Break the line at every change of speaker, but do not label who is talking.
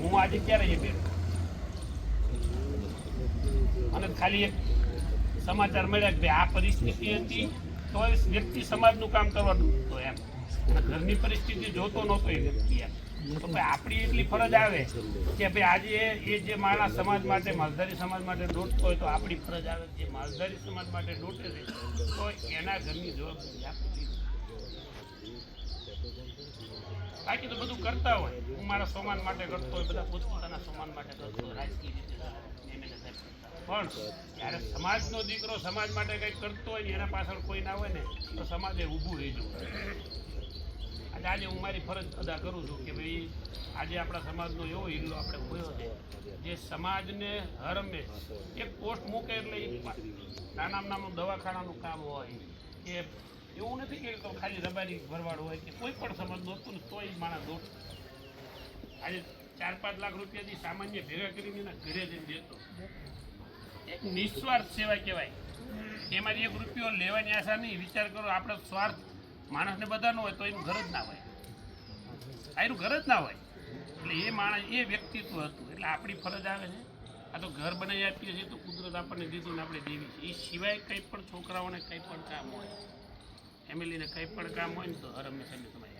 હું આજે ક્યારે એ અને ખાલી એક સમાચાર મળ્યા કે આ પરિસ્થિતિ હતી, તો વ્યક્તિ સમાજનું કામ કરવા ડૂબતો એમ. ઘરની પરિસ્થિતિ જોતો નહોતો એ વ્યક્તિ એમ. તો આપણી એટલી ફરજ આવે કે ભાઈ આજે એ જે માણસ સમાજ માટે, માલધારી સમાજ માટે દોડતો હોય તો આપણી ફરજ આવે જે માલધારી સમાજ માટે દોટે છે. તો એના ઘરની જવાબદારી આપણી બાકી તો બધું કરતા હોય. હું મારા સમાન માટે કરતો હોય, બધા પોતપોતાના સમાન માટે કરતો હોય. રાજકીય રીતે. પણ જ્યારે સમાજનો દીકરો સમાજ માટે કંઈક કરતો હોય ને એના પાછળ કોઈ ના હોય ને, તો સમાજે ઊભું રહી જવું આજે હું મારી ફરજ અદા કરું છું કે ભાઈ, આજે આપણા સમાજનો એવો હિલ્લો આપણે ઊભો છે, જે સમાજને હરમે એક પોસ્ટ મૂકે એટલે નાનામાં નાનું દવાખાનાનું કામ હોય કે એવું નથી કે ખાલી રબારી ભરવાડ હોય કે કોઈ પણ સમાજ દોડતું ને તોય માણસ દોડ આજે ચાર પાંચ લાખ રૂપિયાથી સામાન્ય ભેગા કરીને એના ઘરે જઈને દેતો. એક નિસ્વાર્થ સેવા કહેવાય. એમાંથી એક રૂપિયો લેવાની આશા નહીં. વિચાર કરો, આપણો સ્વાર્થ માણસને બધાનો હોય તો એનું ઘર જ ના હોય. આ ઘર જ ના હોય. એટલે એ માણસ, એ વ્યક્તિત્વ હતું. એટલે આપણી ફરજ આવે છે. આ તો ઘર બનાવી આપીએ છીએ તો કુદરત આપણને દીધું ને આપણે દેવી છે એ સિવાય કંઈ પણ છોકરાઓને કંઈ પણ કામ હોય, ફેમિલીને કંઈ પણ કામ હોય ને તો હર હંમેશા તમારી